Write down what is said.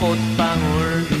Takot pangulti